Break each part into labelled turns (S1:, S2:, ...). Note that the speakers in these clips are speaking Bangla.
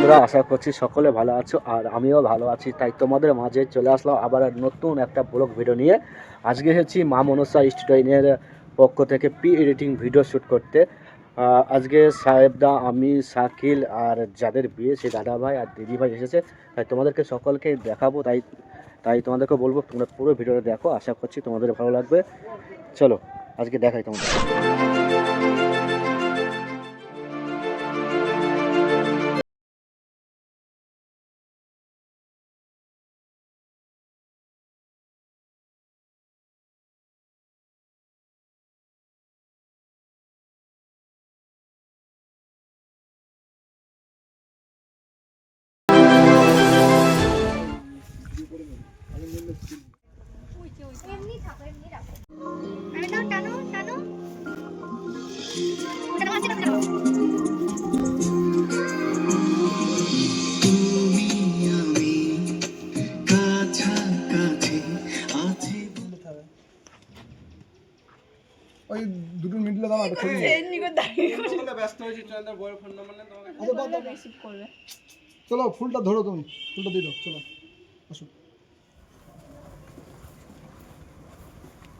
S1: বন্ধুরা, আশা করছি সকলে ভালো আছো আর আমিও ভালো আছি। তাই তোমাদের মাঝে চলে আসলাম আবার নতুন একটা ব্লগ ভিডিও নিয়ে। আজকে এসেছি মা মনসা স্টুডিওর পক্ষ থেকে পি এডিটিং ভিডিও শ্যুট করতে আজকে সাহেবদা, আমি, শাকিল আর যাদের বিয়ে, সে দাদা ভাই আর দিদি ভাই এসেছে। তাই তোমাদেরকে সকলকে দেখাবো, তাই তাই তোমাদেরকে বলব, তোমরা পুরো ভিডিওটা দেখো। আশা করছি তোমাদের ভালো লাগবে। চলো, আজকে দেখাই তোমাদের।
S2: এমনি থাকো এমনি রাখো। আরে দাও টানো টানো।
S3: ওই দুটো মিডলে দাও একটা ছবি আচ্ছা, দাও, দাও, দাও। চলো ফুলটা ধরো তুমি ফুলটা দিয়ে দাও চলো। আসো এই হবে ঠিক আছে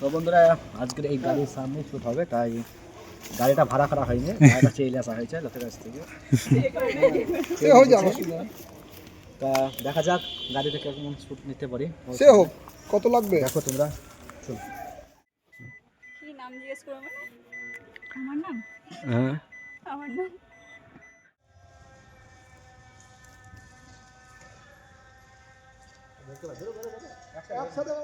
S1: তো বন্ধুরা আজকের এই গাড়ির সামনে শ্যুট হবে তাই গাড়িটা ভাড়া করা হয়নি। গাড়িটা চেয়ে আসা হয়েছে লোকের কাছ থেকে।
S3: হয়ে।
S1: তা দেখা যাক গাড়িতে কেমন শ্যুট নিতে পারি।
S3: সে হোক কত লাগবে?
S1: দেখো তোমরা চলো।
S4: কি নাম জিজ্ঞেস করব মানে? আমার নাম?
S1: হ্যাঁ।
S4: আমার নাম
S3: একসাথে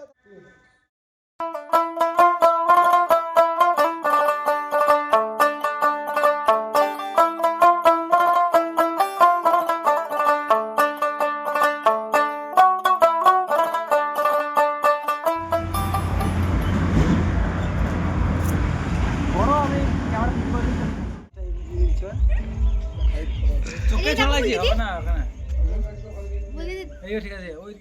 S4: চোখে ঠেলাইছি হবে না ওখানে
S2: বলে দে
S4: এই ঠিক আছে ওই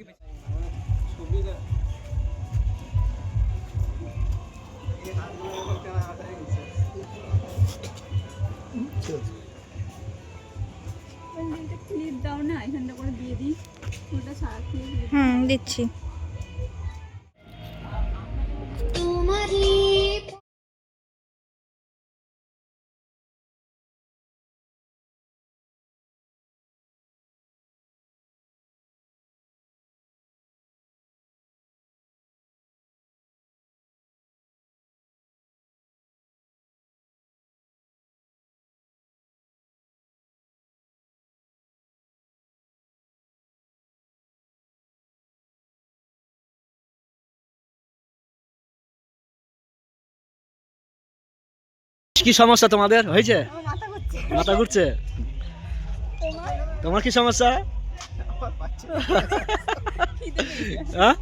S5: দিচ্ছি।
S1: কি সমস্যা তোমাদের? হয়েছে?
S2: মাথা ঘুরছে।
S1: তোমার কি সমস্যা? হ্যাঁ?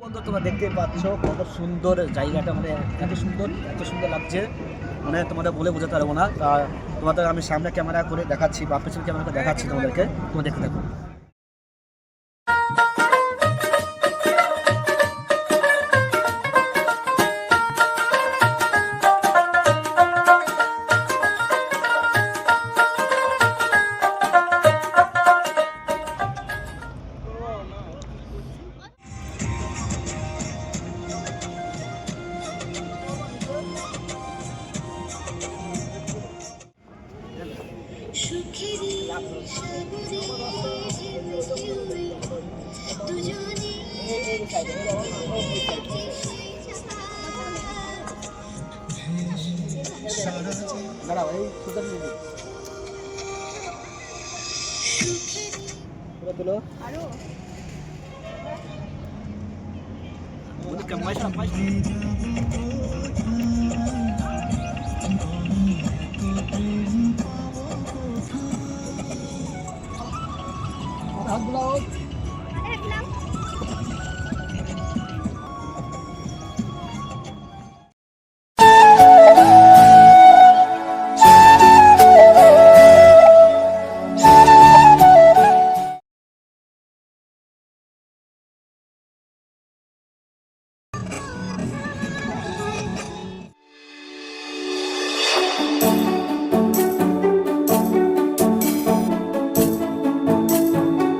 S1: বন্ধু তোমরা দেখতে পাচ্ছ কত সুন্দর জায়গাটা মানে এত সুন্দর এত সুন্দর লাগছে। মানে তোমাদের বলে বোঝাতে পারব না। তা তোমাদের আমি সামনে ক্যামেরা করে দেখাচ্ছি বা পেছনে ক্যামেরা করে দেখাচ্ছি তোমাদেরকে। তোমরা দেখতে থাকো। দাঁড়াও এই সুন্দর
S2: সুখেরই
S4: তুলো
S1: আরও
S4: Hot vlog.